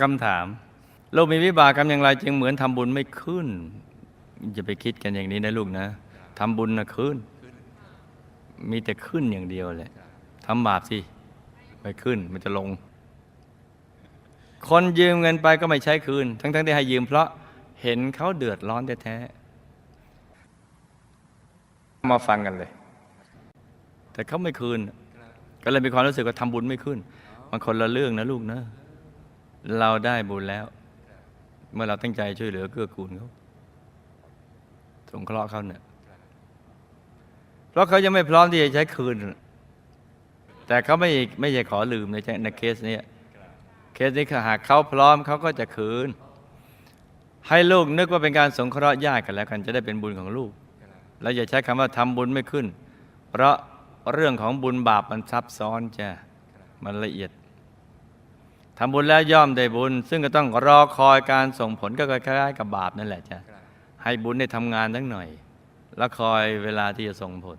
คำถามลูกมีวิบากกรรมอย่างไรจึงเหมือนทำบุญไม่ขึ้นอย่าไปคิดกันอย่างนี้นะลูกนะทำบุญนะขึ้น มีแต่ขึ้นอย่างเดียวแหละทำบาปสิไม่ขึ้นมันจะลง คนยืมเงินไปก็ไม่ใช้คืน ทั้งๆที่ให้ยืมเพราะเห็นเขาเดือดร้อนแท้ๆมาฟังกันเลย แต่เขาไม่คืน ก็เลยมีความรู้สึกว่าทำบุญไม่ขึ้น มันคนละเรื่องนะลูกนะ เราได้บุญแล้ว เมื่อเราตั้งใจช่วยเหลือเกื้อกูลเขาสงเคราะห์เขาเนี่ยเพราะเขายังไม่พร้อมที่จะใช้คืน แต่เขาไม่ไม่ใช่ขอลืมในในเคสนี้เคสนี้หากเขาพร้อมเขาก็จะคืน ให้ลูกนึกว่าเป็นการสงเคราะห์ญาติกันแล้วกันจะได้เป็นบุญของลูก แล้วอย่าใช้คำว่าทำบุญไม่ขึ้น เพราะเรื่องของบุญบาปมันซับซ้อนจ้ะมันละเอียด ทำบุญแล้วย่อมได้บุญ ซึ่งก็ต้องรอคอยการส่งผลก็คล้ายๆกับบาปนั่นแหละจ้ะให้บุญได้ทำงานทั้งหน่อย แล้วคอยเวลาที่จะส่งผล